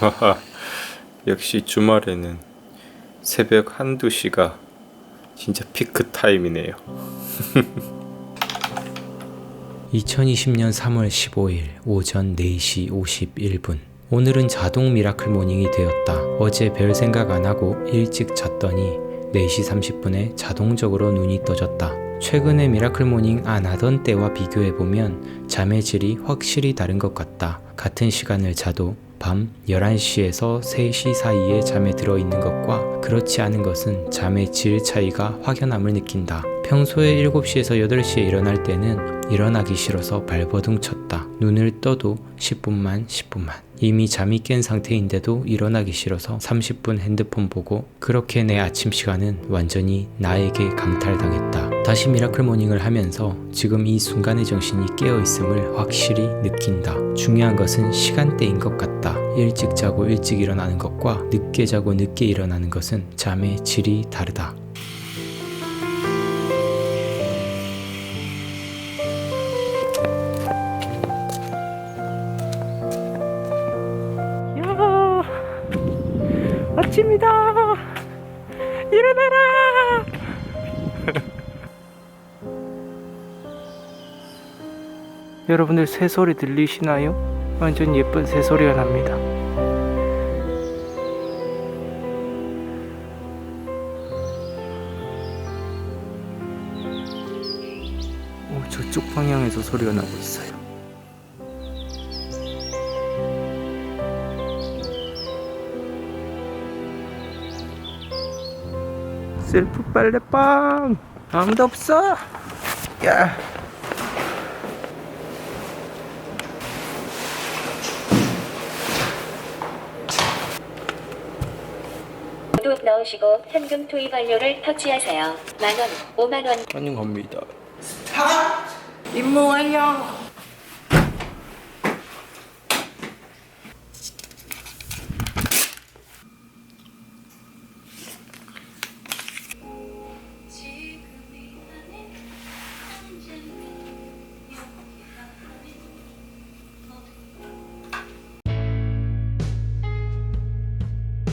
하하, 역시 주말에는 새벽 한두 시가 진짜 피크 타임이네요. 2020년 3월 15일 오전 4시 51분. 오늘은 자동 미라클 모닝이 되었다. 어제 별 생각 안 하고 일찍 잤더니 4시 30분에 자동적으로 눈이 떠졌다. 최근에 미라클 모닝 안 하던 때와 비교해보면 잠의 질이 확실히 다른 것 같다. 같은 시간을 자도 밤 11시에서 3시 사이에 잠에 들어 있는 것과 그렇지 않은 것은 잠의 질 차이가 확연함을 느낀다. 평소에 7시에서 8시에 일어날 때는 일어나기 싫어서 발버둥 쳤다. 눈을 떠도 10분만 10분만. 이미 잠이 깬 상태인데도 일어나기 싫어서 30분 핸드폰 보고 그렇게 내 아침 시간은 완전히 나에게 강탈당했다. 다시 미라클 모닝을 하면서 지금 이 순간의 정신이 깨어 있음을 확실히 느낀다. 중요한 것은 시간대인 것 같다. 일찍 자고 일찍 일어나는 것과 늦게 자고 늦게 일어나는 것은 잠의 질이 다르다. 아침이다. 일어나라. 여러분들 새소리 들리시나요? 완전 예쁜 새소리가 납니다. 오, 저쪽 방향에서 소리가 나고 있어요 셀프 빨래방 아무도 없어. 야. 모두 넣으시고 현금 투입 완료를 터치하세요. 만원, 오만원, 하는 겁니다. 임무 완료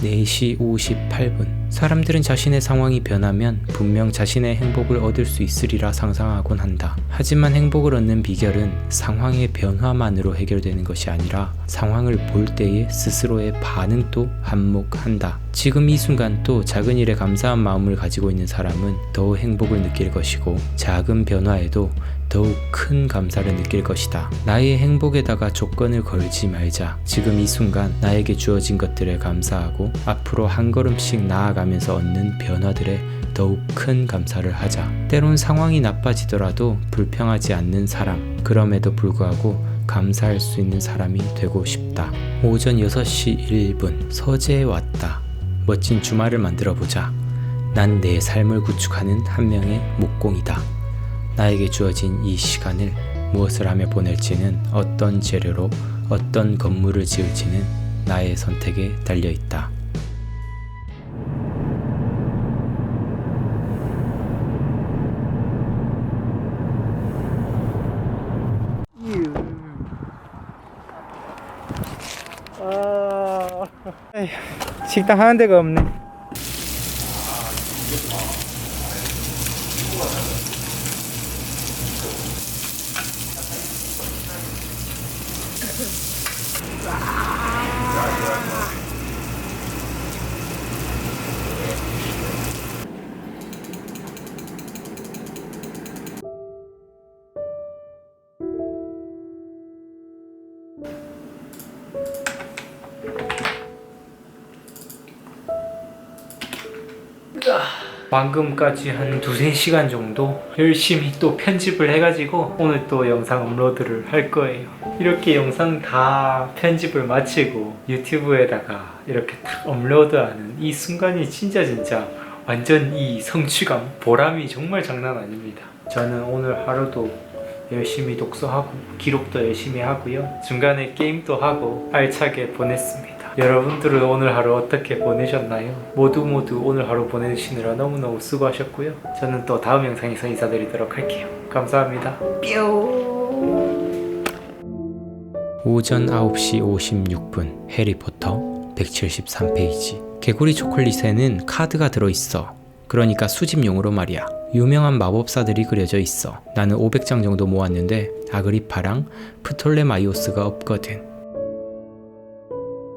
네시 58분. 사람들은 자신의 상황이 변하면 분명 자신의 행복을 얻을 수 있으리라 상상하곤 한다. 하지만 행복을 얻는 비결은 상황의 변화만으로 해결되는 것이 아니라 상황을 볼 때의 스스로의 반응도 한몫한다. 지금 이 순간 또 작은 일에 감사한 마음을 가지고 있는 사람은 더 행복을 느낄 것이고 작은 변화에도 더욱 큰 감사를 느낄 것이다. 나의 행복에다가 조건을 걸지 말자. 지금 이 순간 나에게 주어진 것들에 감사하고 앞으로 한 걸음씩 나아가면서 얻는 변화들에 더욱 큰 감사를 하자. 때론 상황이 나빠지더라도 불평하지 않는 사람. 그럼에도 불구하고 감사할 수 있는 사람이 되고 싶다. 오전 6시 1분 서재에 왔다. 멋진 주말을 만들어 보자. 난 내 삶을 구축하는 한 명의 목공이다. 나에게 주어진 이 시간을 무엇을 하며 보낼지는 어떤 재료로 어떤 건물을 지을지는 나의 선택에 달려 있다. 식당 하는 데가 없네. 방금까지 한 두세 시간 정도 열심히 또 편집을 해가지고 오늘 또 영상 업로드를 할 거예요. 이렇게 영상 다 편집을 마치고 유튜브에다가 이렇게 딱 업로드하는 이 순간이 진짜 진짜 완전 이 성취감, 보람이 정말 장난 아닙니다. 저는 오늘 하루도 열심히 독서하고 기록도 열심히 하고요. 중간에 게임도 하고 알차게 보냈습니다. 여러분들은 오늘 하루 어떻게 보내셨나요? 모두 모두 오늘 하루 보내시느라 너무너무 수고하셨고요. 저는 또 다음 영상에서 인사드리도록 할게요. 감사합니다. 오전 9시 56분 해리포터 173페이지 개구리 초콜릿에는 카드가 들어있어 그러니까 수집용으로 말이야 유명한 마법사들이 그려져 있어. 나는 500장 정도 모았는데 아그리파랑 프톨레마이오스가 없거든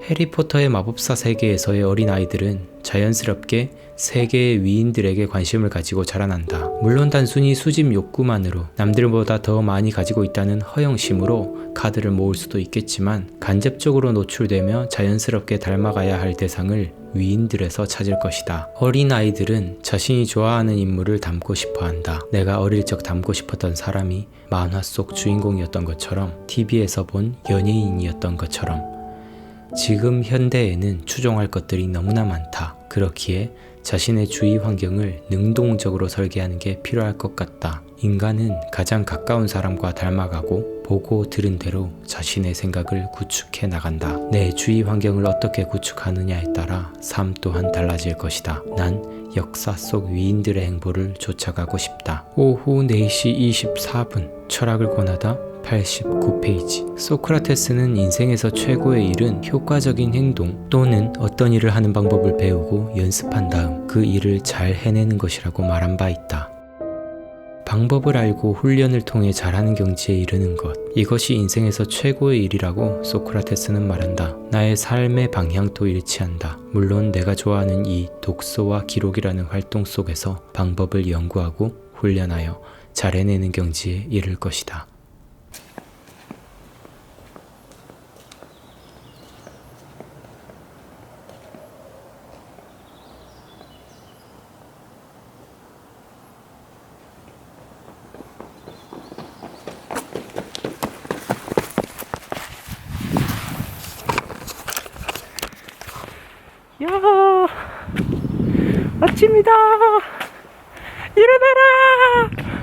해리포터의 마법사 세계에서의 어린아이들은 자연스럽게 세계의 위인들에게 관심을 가지고 자라난다. 물론 단순히 수집 욕구만으로 남들보다 더 많이 가지고 있다는 허영심으로 카드를 모을 수도 있겠지만 간접적으로 노출되며 자연스럽게 닮아가야 할 대상을 위인들에서 찾을 것이다. 어린아이들은 자신이 좋아하는 인물을 닮고 싶어 한다. 내가 어릴 적 닮고 싶었던 사람이 만화 속 주인공이었던 것처럼 TV에서 본 연예인이었던 것처럼 지금 현대에는 추종할 것들이 너무나 많다. 그렇기에 자신의 주위 환경을 능동적으로 설계하는 게 필요할 것 같다. 인간은 가장 가까운 사람과 닮아가고 보고 들은 대로 자신의 생각을 구축해 나간다. 내 주위 환경을 어떻게 구축하느냐에 따라 삶 또한 달라질 것이다. 난 역사 속 위인들의 행보를 쫓아가고 싶다. 오후 4시 24분 철학을 권하다 89페이지 소크라테스는 인생에서 최고의 일은 효과적인 행동 또는 어떤 일을 하는 방법을 배우고 연습한 다음 그 일을 잘 해내는 것이라고 말한 바 있다. 방법을 알고 훈련을 통해 잘하는 경지에 이르는 것. 이것이 인생에서 최고의 일이라고 소크라테스는 말한다. 나의 삶의 방향도 일치한다. 물론 내가 좋아하는 이 독서와 기록이라는 활동 속에서 방법을 연구하고 훈련하여 잘 해내는 경지에 이를 것이다. 야 아침이다. 일어나라